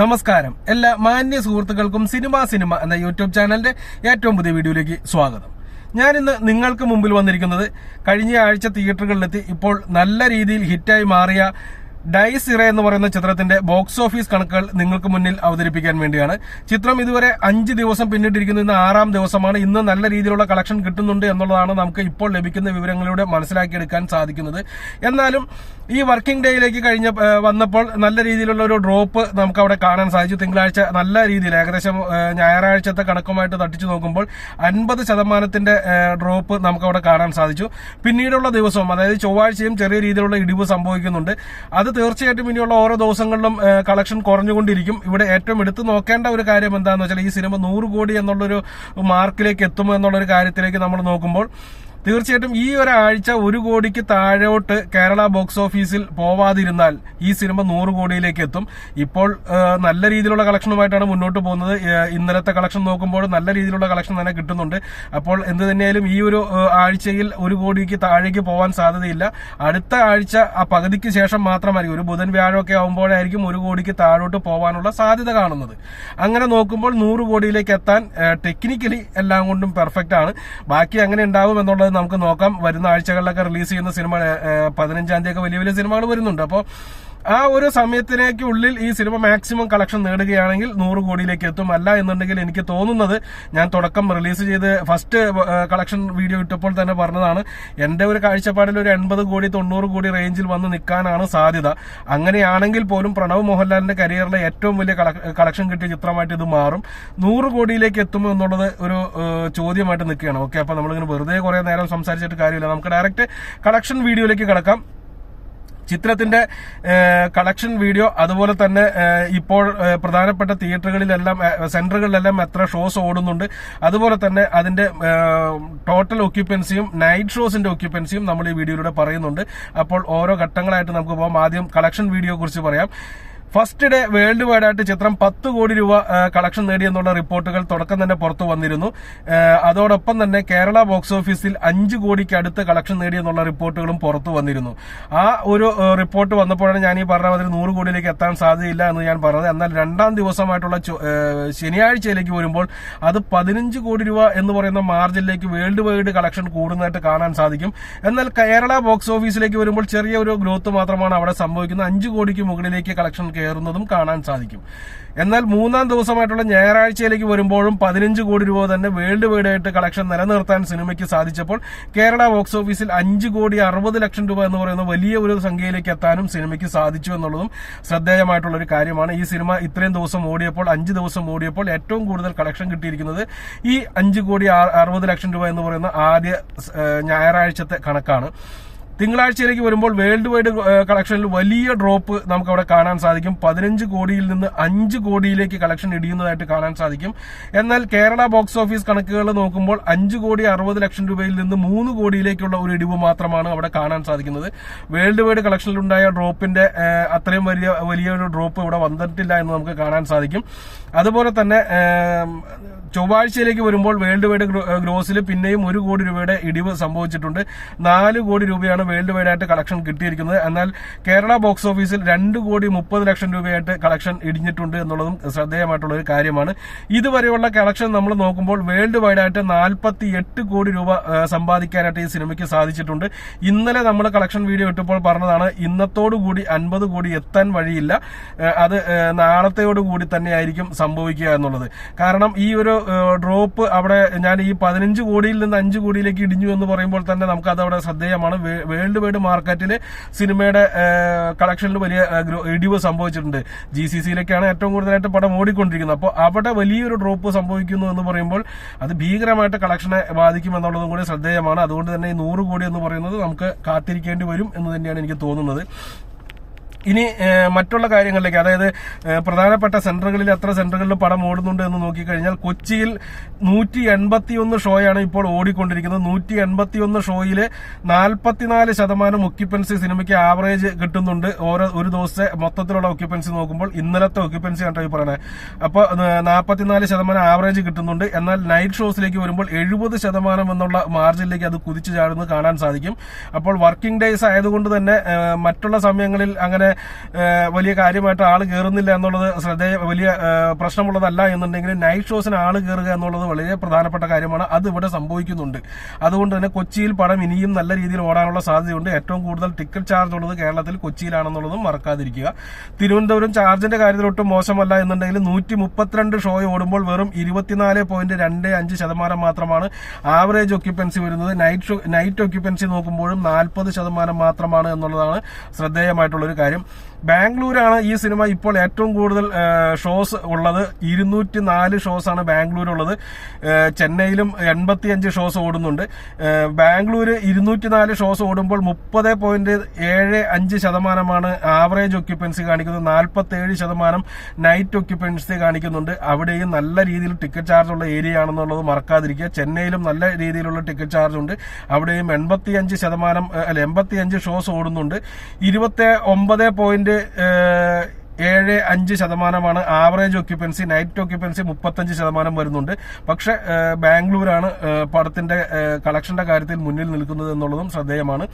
നമസ്കാരം. എല്ലാ മാന്യ സുഹൃത്തുക്കൾക്കും സിനിമ സിനിമ എന്ന യൂട്യൂബ് ചാനലിന്റെ ഏറ്റവും പുതിയ വീഡിയോയിലേക്ക് സ്വാഗതം. ഞാനിന്ന് നിങ്ങൾക്ക് മുമ്പിൽ വന്നിരിക്കുന്നത് കഴിഞ്ഞ ആഴ്ച തിയേറ്ററുകളിലെത്തി ഇപ്പോൾ നല്ല രീതിയിൽ ഹിറ്റായി മാറിയ ഡൈസ് ഇറ എന്ന് പറയുന്ന ചിത്രത്തിന്റെ ബോക്സ് ഓഫീസ് കണക്കുകൾ നിങ്ങൾക്ക് മുന്നിൽ അവതരിപ്പിക്കാൻ വേണ്ടിയാണ്. ചിത്രം ഇതുവരെ അഞ്ച് ദിവസം പിന്നിട്ടിരിക്കുന്നു. ഇന്ന് ആറാം ദിവസമാണ്. ഇന്ന് നല്ല രീതിയിലുള്ള കളക്ഷൻ കിട്ടുന്നുണ്ട് എന്നുള്ളതാണ് നമുക്ക് ഇപ്പോൾ ലഭിക്കുന്ന വിവരങ്ങളിലൂടെ മനസ്സിലാക്കിയെടുക്കാൻ സാധിക്കുന്നത്. എന്നാലും ഈ വർക്കിംഗ് ഡേയിലേക്ക് കഴിഞ്ഞ വന്നപ്പോൾ നല്ല രീതിയിലുള്ള ഒരു ഡ്രോപ്പ് നമുക്ക് അവിടെ കാണാൻ സാധിച്ചു. തിങ്കളാഴ്ച നല്ല രീതിയിൽ ഏകദേശം ഞായറാഴ്ചത്തെ കണക്കുമായിട്ട് തട്ടിച്ചു നോക്കുമ്പോൾ അൻപത് ശതമാനത്തിന്റെ ഡ്രോപ്പ് നമുക്ക് അവിടെ കാണാൻ സാധിച്ചു. പിന്നീടുള്ള ദിവസവും അതായത് ചൊവ്വാഴ്ചയും ചെറിയ രീതിയിലുള്ള ഇടിവ് സംഭവിക്കുന്നുണ്ട്. അത് തീർച്ചയായിട്ടും ഇനിയുള്ള ഓരോ ദിവസങ്ങളിലും കളക്ഷൻ കുറഞ്ഞുകൊണ്ടിരിക്കും. ഇവിടെ ഏറ്റവും എടുത്തു നോക്കേണ്ട ഒരു കാര്യം എന്താണെന്ന് വെച്ചാൽ ഈ സിനിമ നൂറ് കോടി എന്നുള്ളൊരു മാർക്കിലേക്ക് എത്തുമോ എന്നുള്ളൊരു കാര്യത്തിലേക്ക് നമ്മൾ നോക്കുമ്പോൾ തീർച്ചയായിട്ടും ഈ ഒരാഴ്ച ഒരു കോടിക്ക് താഴോട്ട് കേരള ബോക്സ് ഓഫീസിൽ പോവാതിരുന്നാൽ ഈ സിനിമ നൂറ് കോടിയിലേക്ക് എത്തും. ഇപ്പോൾ നല്ല രീതിയിലുള്ള കളക്ഷനുമായിട്ടാണ് മുന്നോട്ട് പോകുന്നത്. ഇന്നലത്തെ കളക്ഷൻ നോക്കുമ്പോൾ നല്ല രീതിയിലുള്ള കളക്ഷൻ തന്നെ കിട്ടുന്നുണ്ട്. അപ്പോൾ എന്ത് തന്നെയായാലും ഈ ഒരു ആഴ്ചയിൽ ഒരു കോടിക്ക് താഴേക്ക് പോകാൻ സാധ്യതയില്ല. അടുത്ത ആഴ്ച ആ പകുതിക്ക് ശേഷം മാത്രമായിരിക്കും. ഒരു ബുധൻ വ്യാഴമൊക്കെ ആകുമ്പോഴായിരിക്കും ഒരു കോടിക്ക് താഴോട്ട് പോകാനുള്ള സാധ്യത കാണുന്നത്. അങ്ങനെ നോക്കുമ്പോൾ നൂറ് കോടിയിലേക്ക് എത്താൻ ടെക്നിക്കലി എല്ലാം കൊണ്ടും പെർഫെക്റ്റ് ആണ്. ബാക്കി അങ്ങനെ ഉണ്ടാവും എന്നുള്ളത് നമുക്ക് നോക്കാം. വരുന്ന ആഴ്ചകളിലൊക്കെ റിലീസ് ചെയ്യുന്ന സിനിമ പതിനഞ്ചാം തീയതി ഒക്കെ വലിയ വലിയ സിനിമകൾ വരുന്നുണ്ട്. അപ്പോൾ ആ ഒരു സമയത്തിനേക്ക് ഉള്ളിൽ ഈ സിനിമ മാക്സിമം കളക്ഷൻ നേടുകയാണെങ്കിൽ നൂറ് കോടിയിലേക്ക് എത്തും. അല്ല എന്നുണ്ടെങ്കിൽ എനിക്ക് തോന്നുന്നത് ഞാൻ തുടക്കം റിലീസ് ചെയ്ത് ഫസ്റ്റ് കളക്ഷൻ വീഡിയോ ഇട്ടപ്പോൾ തന്നെ പറഞ്ഞതാണ് എന്റെ ഒരു കാഴ്ചപ്പാടിൽ ഒരു എൺപത് കോടി തൊണ്ണൂറ് കോടി റേഞ്ചിൽ വന്ന് നിൽക്കാനാണ് സാധ്യത. അങ്ങനെയാണെങ്കിൽ പോലും പ്രണവ് മോഹൻലാലിന്റെ കരിയറിലെ ഏറ്റവും വലിയ കളക്ഷൻ കിട്ടിയ ചിത്രമായിട്ട് ഇത് മാറും. നൂറ് കോടിയിലേക്ക് എത്തുമോ എന്നുള്ളത് ഒരു ചോദ്യമായിട്ട് നിൽക്കുകയാണ്. ഓക്കെ അപ്പൊ നമ്മളിങ്ങനെ വെറുതെ കുറെ നേരം സംസാരിച്ചിട്ട് കാര്യമില്ല. നമുക്ക് ഡയറക്റ്റ് കളക്ഷൻ വീഡിയോയിലേക്ക് കിടക്കാം. ചിത്രത്തിന്റെ കളക്ഷൻ വീഡിയോ അതുപോലെ തന്നെ ഇപ്പോൾ പ്രധാനപ്പെട്ട തിയേറ്ററുകളിലെല്ലാം സെന്ററുകളിലെല്ലാം എത്ര ഷോസ് ഓടുന്നുണ്ട്. അതുപോലെ തന്നെ അതിന്റെ ടോട്ടൽ ഒക്യുപ്പൻസിയും നൈറ്റ് ഷോസിന്റെ ഒക്യുപ്പൻസിയും നമ്മൾ ഈ വീഡിയോയിലൂടെ പറയുന്നുണ്ട്. അപ്പോൾ ഓരോ ഘട്ടങ്ങളായിട്ട് നമുക്ക് പോകാം ആദ്യം കളക്ഷൻ വീഡിയോ കുറിച്ച് പറയാം. ഫസ്റ്റ് ഡേ വേൾഡ് വൈഡ് ആയിട്ട് ചിത്രം പത്ത് കോടി രൂപ കളക്ഷൻ നേടിയെന്നുള്ള റിപ്പോർട്ടുകൾ തുടക്കം തന്നെ പുറത്തു വന്നിരുന്നു. അതോടൊപ്പം തന്നെ കേരള ബോക്സ് ഓഫീസിൽ അഞ്ച് കോടിക്ക് അടുത്ത് കളക്ഷൻ നേടിയെന്നുള്ള റിപ്പോർട്ടുകളും പുറത്തു വന്നിരുന്നു. ആ ഒരു റിപ്പോർട്ട് വന്നപ്പോഴാണ് ഞാൻ ഈ പറഞ്ഞ മാതിരി നൂറ് കോടിയിലേക്ക് എത്താൻ സാധ്യതയില്ല എന്ന് ഞാൻ പറഞ്ഞത്. എന്നാൽ രണ്ടാം ദിവസമായിട്ടുള്ള ശനിയാഴ്ചയിലേക്ക് വരുമ്പോൾ അത് പതിനഞ്ച് കോടി രൂപ എന്ന് പറയുന്ന മാർജിനിലേക്ക് വേൾഡ് വൈഡ് കളക്ഷൻ കൂടുന്നതായിട്ട് കാണാൻ സാധിക്കും. എന്നാൽ കേരള ബോക്സ് ഓഫീസിലേക്ക് വരുമ്പോൾ ചെറിയ ഒരു ഗ്രോത്ത് മാത്രമാണ് അവിടെ സംഭവിക്കുന്നത്. അഞ്ച് കോടിക്ക് മുകളിലേക്ക് കളക്ഷൻ കയറുന്നതും കാണാൻ സാധിക്കും. എന്നാൽ മൂന്നാം ദിവസമായിട്ടുള്ള ഞായറാഴ്ചയിലേക്ക് വരുമ്പോഴും പതിനഞ്ച് കോടി രൂപ തന്നെ വേൾഡ് വൈഡ് ആയിട്ട് കളക്ഷൻ നിലനിർത്താൻ സിനിമയ്ക്ക് സാധിച്ചപ്പോൾ കേരള ബോക്സ് ഓഫീസിൽ അഞ്ച് കോടി അറുപത് ലക്ഷം രൂപ എന്ന് പറയുന്ന വലിയ ഒരു സംഖ്യയിലേക്ക് എത്താനും സിനിമയ്ക്ക് സാധിച്ചു എന്നുള്ളതും ശ്രദ്ധേയമായിട്ടുള്ള ഒരു കാര്യമാണ്. ഈ സിനിമ ഇത്രയും ദിവസം ഓടിയപ്പോൾ അഞ്ച് ദിവസം ഓടിയപ്പോൾ ഏറ്റവും കൂടുതൽ കളക്ഷൻ കിട്ടിയിരിക്കുന്നത് ഈ അഞ്ച് കോടി അറുപത് ലക്ഷം രൂപ എന്ന് പറയുന്ന ആദ്യ ഞായറാഴ്ചത്തെ കണക്കാണ്. തിങ്കളാഴ്ചയിലേക്ക് വരുമ്പോൾ വേൾഡ് വൈഡ് കളക്ഷനിൽ വലിയ ഡ്രോപ്പ് നമുക്ക് അവിടെ കാണാൻ സാധിക്കും. പതിനഞ്ച് കോടിയിൽ നിന്ന് അഞ്ച് കോടിയിലേക്ക് കളക്ഷൻ ഇടിയുന്നതായിട്ട് കാണാൻ സാധിക്കും. എന്നാൽ കേരള ബോക്സ് ഓഫീസ് കണക്കുകൾ നോക്കുമ്പോൾ അഞ്ച് കോടി അറുപത് ലക്ഷം രൂപയിൽ നിന്ന് മൂന്ന് കോടിയിലേക്കുള്ള ഒരു ഇടിവ് മാത്രമാണ് അവിടെ കാണാൻ സാധിക്കുന്നത്. വേൾഡ് വൈഡ് കളക്ഷനിൽ കളക്ഷനിലുണ്ടായ ഡ്രോപ്പിന്റെ അത്രയും വലിയ വലിയൊരു ഡ്രോപ്പ് ഇവിടെ വന്നിട്ടില്ല എന്ന് നമുക്ക് കാണാൻ സാധിക്കും. അതുപോലെ തന്നെ ചൊവ്വാഴ്ചയിലേക്ക് വരുമ്പോൾ വേൾഡ് വൈഡ് ഗ്രോസിൽ പിന്നെയും ഒരു കോടി രൂപയുടെ ഇടിവ് സംഭവിച്ചിട്ടുണ്ട്. നാല് കോടി രൂപയാണ് വേൾഡ് വൈഡ് ആയിട്ട് കളക്ഷൻ കിട്ടിയിരിക്കുന്നത്. എന്നാൽ കേരള ബോക്സ് ഓഫീസിൽ രണ്ട് കോടി മുപ്പത് ലക്ഷം രൂപയായിട്ട് കളക്ഷൻ ഇടിഞ്ഞിട്ടുണ്ട് എന്നുള്ളതും ശ്രദ്ധേയമായിട്ടുള്ള ഒരു കാര്യമാണ്. ഇതുവരെയുള്ള കളക്ഷൻ നമ്മൾ നോക്കുമ്പോൾ വേൾഡ് വൈഡ് ആയിട്ട് നാൽപ്പത്തി എട്ട് കോടി രൂപ സമ്പാദിക്കാനായിട്ട് ഈ സിനിമയ്ക്ക് സാധിച്ചിട്ടുണ്ട്. ഇന്നലെ നമ്മൾ കളക്ഷൻ വീഡിയോ ഇട്ടപ്പോൾ പറഞ്ഞതാണ് ഇന്നത്തോടുകൂടി അൻപത് കോടി എത്താൻ വഴിയില്ല. അത് നാളത്തെയോടുകൂടി തന്നെയായിരിക്കും സംഭവിക്കുക എന്നുള്ളത്. കാരണം ഈ ഒരു ഡ്രോപ്പ് അവിടെ ഞാൻ ഈ പതിനഞ്ച് കോടിയിൽ നിന്ന് അഞ്ച് കോടിയിലേക്ക് ഇടിഞ്ഞു എന്ന് പറയുമ്പോൾ തന്നെ നമുക്ക് അത് അവിടെ ശ്രദ്ധേയമാണ് വേൾഡ് വൈഡ് മാർക്കറ്റിൽ സിനിമയുടെ കളക്ഷനിൽ വലിയ ഇടിവ് സംഭവിച്ചിട്ടുണ്ട്. ജി സി സിയിലേക്കാണ് ഏറ്റവും കൂടുതലായിട്ട് പടം ഓടിക്കൊണ്ടിരിക്കുന്നത്. അപ്പോൾ അവിടെ വലിയൊരു ഡ്രോപ്പ് സംഭവിക്കുന്നു എന്ന് പറയുമ്പോൾ അത് ഭീകരമായിട്ട് കളക്ഷനെ ബാധിക്കും എന്നുള്ളതും കൂടി ശ്രദ്ധേയമാണ്. അതുകൊണ്ട് തന്നെ ഈ നൂറ് കോടി എന്ന് പറയുന്നത് നമുക്ക് കാത്തിരിക്കേണ്ടി വരും എന്ന് തന്നെയാണ് എനിക്ക് തോന്നുന്നത്. ഇനി മറ്റുള്ള കാര്യങ്ങളിലേക്ക് അതായത് പ്രധാനപ്പെട്ട സെന്ററുകളിൽ എത്ര സെന്ററുകളിൽ പടം ഓടുന്നുണ്ട് എന്ന് നോക്കിക്കഴിഞ്ഞാൽ കൊച്ചിയിൽ നൂറ്റി എൺപത്തിയൊന്ന് ഷോയാണ് ഇപ്പോൾ ഓടിക്കൊണ്ടിരിക്കുന്നത്. നൂറ്റി എൺപത്തിയൊന്ന് ഷോയിൽ നാൽപ്പത്തിനാല് ശതമാനം ഒക്യുപ്പൻസി സിനിമയ്ക്ക് ആവറേജ് കിട്ടുന്നുണ്ട്. ഓരോ ഒരു ദിവസത്തെ മൊത്തത്തിലുള്ള ഒക്യുപ്പൻസി നോക്കുമ്പോൾ ഇന്നലത്തെ ഒക്യുപ്പൻസി കണ്ടോ ഈ അപ്പോൾ നാൽപ്പത്തിനാല് ശതമാനം ആവറേജ് കിട്ടുന്നുണ്ട്. എന്നാൽ നൈറ്റ് ഷോസിലേക്ക് വരുമ്പോൾ എഴുപത് ശതമാനം എന്നുള്ള മാർജിനിലേക്ക് അത് കുതിച്ചു ചാടുന്നത് കാണാൻ സാധിക്കും. അപ്പോൾ വർക്കിംഗ് ഡേയ്സ് ആയതുകൊണ്ട് തന്നെ മറ്റുള്ള സമയങ്ങളിൽ അങ്ങനെ ആ, വലിയ കാര്യമായിട്ട് ആൾ കയറുന്നില്ല എന്നുള്ളത് ശ്രദ്ധേയ വലിയ പ്രശ്നമുള്ളതല്ല എന്നുണ്ടെങ്കിൽ നൈറ്റ് ഷോസിന് ആൾ കയറുക എന്നുള്ളത് വളരെ പ്രധാനപ്പെട്ട കാര്യമാണ്. അത് ഇവിടെ സംഭവിക്കുന്നുണ്ട്. അതുകൊണ്ട് തന്നെ കൊച്ചിയിൽ പടം ഇനിയും നല്ല രീതിയിൽ ഓടാനുള്ള സാധ്യതയുണ്ട്. ഏറ്റവും കൂടുതൽ ടിക്കറ്റ് ചാർജ് ഉള്ളത് കേരളത്തിൽ കൊച്ചിയിലാണെന്നുള്ളതും മറക്കാതിരിക്കുക. തിരുവനന്തപുരം ചാർജിന്റെ കാര്യത്തിൽ ഒട്ടും മോശമല്ല എന്നുണ്ടെങ്കിൽ നൂറ്റി മുപ്പത്തിരണ്ട് ഷോ ഓടുമ്പോൾ വെറും ഇരുപത്തിനാല് പോയിന്റ് രണ്ട് അഞ്ച് ശതമാനം മാത്രമാണ് ആവറേജ് ഒക്യുപ്പൻസി വരുന്നത്. നൈറ്റ് നൈറ്റ് ഒക്യുപ്പൻസി നോക്കുമ്പോഴും നാൽപ്പത് ശതമാനം മാത്രമാണ് എന്നുള്ളതാണ് ശ്രദ്ധേയമായിട്ടുള്ള ഒരു കാര്യം. ബാംഗ്ലൂരാണ് ഈ സിനിമ ഇപ്പോൾ ഏറ്റവും കൂടുതൽ ഷോസ് ഉള്ളത്. ഇരുന്നൂറ്റി നാല് ഷോസ് ആണ് ബാംഗ്ലൂരുള്ളത്. ചെന്നൈയിലും എൺപത്തിയഞ്ച് ഷോസ് ഓടുന്നുണ്ട്. ബാംഗ്ലൂർ ഇരുന്നൂറ്റി നാല് ഷോസ് ഓടുമ്പോൾ മുപ്പത് പോയിന്റ് ഏഴ് അഞ്ച് ശതമാനമാണ് ആവറേജ് ഒക്യുപ്പൻസി കാണിക്കുന്നത്. നാൽപ്പത്തി ഏഴ് ശതമാനം നൈറ്റ് ഒക്യുപ്പൻസി കാണിക്കുന്നുണ്ട്. അവിടെയും നല്ല രീതിയിൽ ടിക്കറ്റ് ചാർജ് ഉള്ള ഏരിയ ആണെന്നുള്ളത് മറക്കാതിരിക്കുക. ചെന്നൈയിലും നല്ല രീതിയിലുള്ള ടിക്കറ്റ് ചാർജ് ഉണ്ട്. അവിടെയും എൺപത്തിയഞ്ച് ശതമാനം അല്ല എൺപത്തിയഞ്ച് ഷോസ് ഓടുന്നുണ്ട്. ഇരുപത്തി ഒമ്പത് പോയിന്റ് ഏഴ് അഞ്ച് ശതമാനമാണ് ആവറേജ് ഓക്യുപ്പൻസി നൈറ്റ് ഓക്യുപ്പൻസി മുപ്പത്തഞ്ച് ശതമാനം വരുന്നുണ്ട്. പക്ഷെ ബാംഗ്ലൂരാണ് പടത്തിന്റെ കളക്ഷന്റെ കാര്യത്തിൽ മുന്നിൽ നിൽക്കുന്നത് എന്നുള്ളതും ശ്രദ്ധേയമാണ്.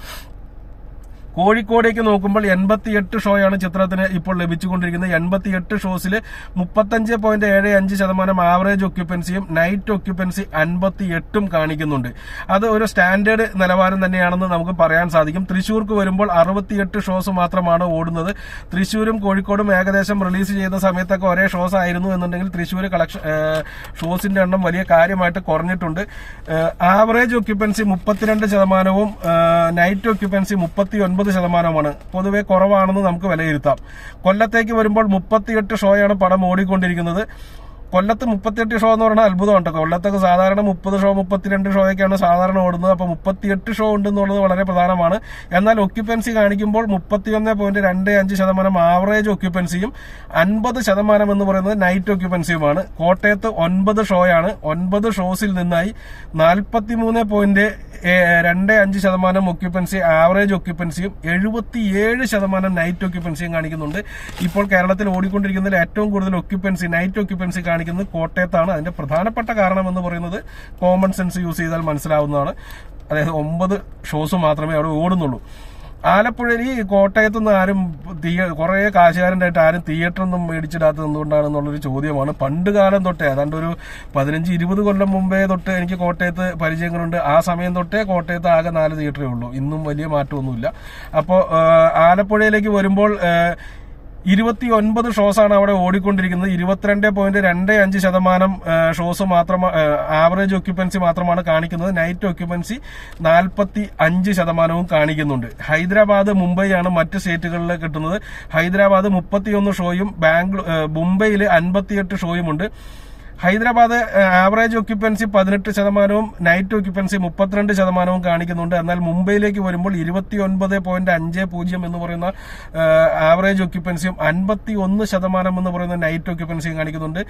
കോഴിക്കോടേക്ക് നോക്കുമ്പോൾ എൺപത്തിയെട്ട് ഷോയാണ് ചിത്രത്തിന് ഇപ്പോൾ ലഭിച്ചുകൊണ്ടിരിക്കുന്നത്. എൺപത്തിയെട്ട് ഷോസിൽ മുപ്പത്തഞ്ച് പോയിന്റ് ഏഴ് അഞ്ച് ശതമാനം ആവറേജ് ഒക്യുപ്പൻസിയും നൈറ്റ് ഒക്യുപ്പൻസി അൻപത്തി എട്ടും കാണിക്കുന്നുണ്ട്. അത് ഒരു സ്റ്റാൻഡേർഡ് നിലവാരം തന്നെയാണെന്ന് നമുക്ക് പറയാൻ സാധിക്കും. തൃശ്ശൂർക്ക് വരുമ്പോൾ അറുപത്തിയെട്ട് ഷോസ് മാത്രമാണ് ഓടുന്നത്. തൃശ്ശൂരും കോഴിക്കോടും ഏകദേശം റിലീസ് ചെയ്യുന്ന സമയത്തൊക്കെ ഒരേ ഷോസ് ആയിരുന്നു എന്നുണ്ടെങ്കിൽ തൃശ്ശൂർ കളക്ഷൻ ഷോസിന്റെ എണ്ണം വലിയ കാര്യമായിട്ട് കുറഞ്ഞിട്ടുണ്ട്. ആവറേജ് ഒക്യുപ്പൻസി മുപ്പത്തിരണ്ട് ശതമാനവും നൈറ്റ് ഒക്യുപ്പൻസി മുപ്പത്തി ശതമാനമാണ്. പൊതുവെ കുറവാണെന്ന് നമുക്ക് വിലയിരുത്താം. കൊല്ലത്തേക്ക് വരുമ്പോൾ മുപ്പത്തിയെട്ട് ഷോയാണ് പടം ഓടിക്കൊണ്ടിരിക്കുന്നത്. കൊല്ലത്ത് മുപ്പത്തിയെട്ട് ഷോ എന്ന് പറഞ്ഞാൽ അത്ഭുതമുണ്ട് കൊല്ലത്തൊക്കെ സാധാരണ മുപ്പത് ഷോ മുപ്പത്തിരണ്ട് ഷോയൊക്കെയാണ് സാധാരണ ഓടുന്നത്. അപ്പോൾ മുപ്പത്തിയെട്ട് ഷോ ഉണ്ട് എന്നുള്ളത് വളരെ പ്രധാനമാണ്. എന്നാൽ ഒക്യുപ്പൻസി കാണിക്കുമ്പോൾ മുപ്പത്തിയൊന്ന് പോയിന്റ് രണ്ട് അഞ്ച് ശതമാനം ആവറേജ് ഒക്യുപ്പൻസിയും അൻപത് ശതമാനം എന്ന് പറയുന്നത് നൈറ്റ് ഒക്യുപ്പൻസിയുമാണ് കോട്ടയത്ത് ഒൻപത് ഷോയാണ് ഒൻപത് ഷോസിൽ നിന്നായി നാൽപ്പത്തിമൂന്ന് പോയിന്റ് രണ്ട് അഞ്ച് ശതമാനം ഒക്യുപ്പൻസി ആവറേജ് ഒക്യുപ്പൻസിയും എഴുപത്തിയേഴ് ശതമാനം നൈറ്റ് ഒക്യുപ്പൻസിയും കാണിക്കുന്നുണ്ട്. ഇപ്പോൾ കേരളത്തിൽ ഓടിക്കൊണ്ടിരിക്കുന്നതിൽ ഏറ്റവും കൂടുതൽ ഒക്യുപ്പൻസി നൈറ്റ് ഒക്യുപ്പൻസി കാണിക്കുന്നത് കോട്ടയത്താണ്. അതിന്റെ പ്രധാനപ്പെട്ട കാരണം എന്ന് പറയുന്നത് കോമൺ സെൻസ് യൂസ് ചെയ്താൽ മനസ്സിലാവുന്നതാണ്. അതായത് ഒമ്പത് ഷോസ് മാത്രമേ അവിടെ ഓടുന്നുള്ളൂ. ആലപ്പുഴയിൽ ഈ കോട്ടയത്തു നിന്ന് ആരും തിയ കുറേ കാശുകാരന്റെ ആരും തിയേറ്റർ ഒന്നും മേടിച്ചിടാത്തത് എന്തുകൊണ്ടാണെന്നുള്ളൊരു ചോദ്യമാണ്. പണ്ട് കാലം തൊട്ടേ അതാണ്ട് ഒരു പതിനഞ്ച് ഇരുപത് കൊല്ലം മുമ്പേ തൊട്ട് എനിക്ക് കോട്ടയത്ത് പരിചയങ്ങളുണ്ട്. ആ സമയം തൊട്ടേ കോട്ടയത്ത് ആകെ നാല് തിയേറ്ററേ ഉള്ളൂ. ഇന്നും വലിയ മാറ്റമൊന്നുമില്ല. അപ്പോൾ ആലപ്പുഴയിലേക്ക് വരുമ്പോൾ ഇരുപത്തി ഒൻപത് ആണ് അവിടെ ഓടിക്കൊണ്ടിരിക്കുന്നത്. ഇരുപത്തിരണ്ട് പോയിന്റ് രണ്ട് അഞ്ച് ശതമാനം ഷോസ് മാത്രം ആവറേജ് ഒക്യുപ്പൻസി മാത്രമാണ് കാണിക്കുന്നത്. നൈറ്റ് ഒക്യുപ്പൻസി നാൽപ്പത്തി അഞ്ച് ശതമാനവും കാണിക്കുന്നുണ്ട്. ഹൈദരാബാദ് മുംബൈ ആണ് മറ്റ് സ്റ്റേറ്റുകളിൽ കിട്ടുന്നത്. ഹൈദരാബാദ് മുപ്പത്തിയൊന്ന് ഷോയും ബാംഗ്ലൂർ മുംബൈയിൽ അൻപത്തിയെട്ട് ഷോയുമുണ്ട് ഹൈദരാബാദ് ആവറേജ് ഓക്യുപ്പൻസി പതിനെട്ട് ശതമാനവും നൈറ്റ് ഓക്യുപ്പൻസി മുപ്പത്തിരണ്ട് ശതമാനവും കാണിക്കുന്നുണ്ട്. എന്നാൽ മുംബൈയിലേക്ക് വരുമ്പോൾ ഇരുപത്തി ഒൻപത് പോയിന്റ് അഞ്ച് പൂജ്യം എന്ന് പറയുന്ന ആവറേജ് ഓക്യുപ്പൻസിയും അൻപത്തി ഒന്ന് ശതമാനം എന്ന് പറയുന്ന നൈറ്റ് ഓക്യുപ്പൻസിയും കാണിക്കുന്നുണ്ട്.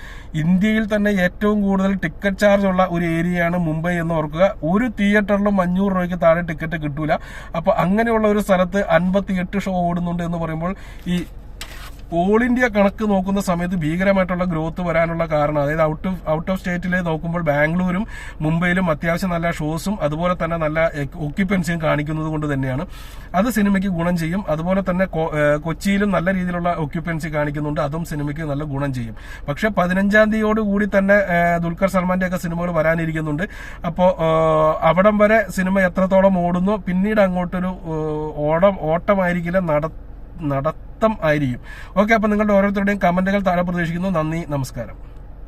ഇന്ത്യയിൽ തന്നെ ഏറ്റവും കൂടുതൽ ടിക്കറ്റ് ചാർജ് ഉള്ള ഒരു ഏരിയയാണ് മുംബൈ എന്ന് ഓർക്കുക. ഒരു തിയേറ്ററിലും അഞ്ഞൂറ് രൂപയ്ക്ക് താഴെ ടിക്കറ്റ് കിട്ടൂല. അപ്പൊ അങ്ങനെയുള്ള ഒരു സ്ഥലത്ത് അൻപത്തിയെട്ട് ഷോ ഓടുന്നുണ്ട് എന്ന് പറയുമ്പോൾ ഈ ഓൾ ഇന്ത്യ കണക്ക് നോക്കുന്ന സമയത്ത് ഭീകരമായിട്ടുള്ള ഗ്രോത്ത് വരാനുള്ള കാരണം അതായത് ഔട്ട് ഓഫ് ഔട്ട് ഓഫ് സ്റ്റേറ്റിൽ നോക്കുമ്പോൾ ബാംഗ്ലൂരും മുംബൈയിലും അത്യാവശ്യം നല്ല ഷോസും അതുപോലെ തന്നെ നല്ല ഒക്യുപ്പൻസിയും കാണിക്കുന്നത് കൊണ്ട് തന്നെയാണ്. അത് സിനിമയ്ക്ക് ഗുണം ചെയ്യും. അതുപോലെ തന്നെ കൊച്ചിയിലും നല്ല രീതിയിലുള്ള ഒക്യുപ്പൻസി കാണിക്കുന്നുണ്ട്. അതും സിനിമയ്ക്ക് നല്ല ഗുണം ചെയ്യും. പക്ഷെ പതിനഞ്ചാം തീയതിയോട് കൂടി തന്നെ ദുൽഖർ സൽമാന്റെ ഒക്കെ സിനിമകൾ വരാനിരിക്കുന്നുണ്ട്. അപ്പോൾ അവിടം വരെ സിനിമ എത്രത്തോളം ഓടുന്നു? പിന്നീട് അങ്ങോട്ടൊരു ഓടം ഓട്ടമായിരിക്കില്ല നട നടത്തം ആയിരിക്കും. ഓക്കെ അപ്പൊ നിങ്ങളുടെ ഓരോരുത്തരുടെയും കമന്റുകൾ താഴെ പ്രതീക്ഷിക്കുന്നു. നന്ദി നമസ്കാരം.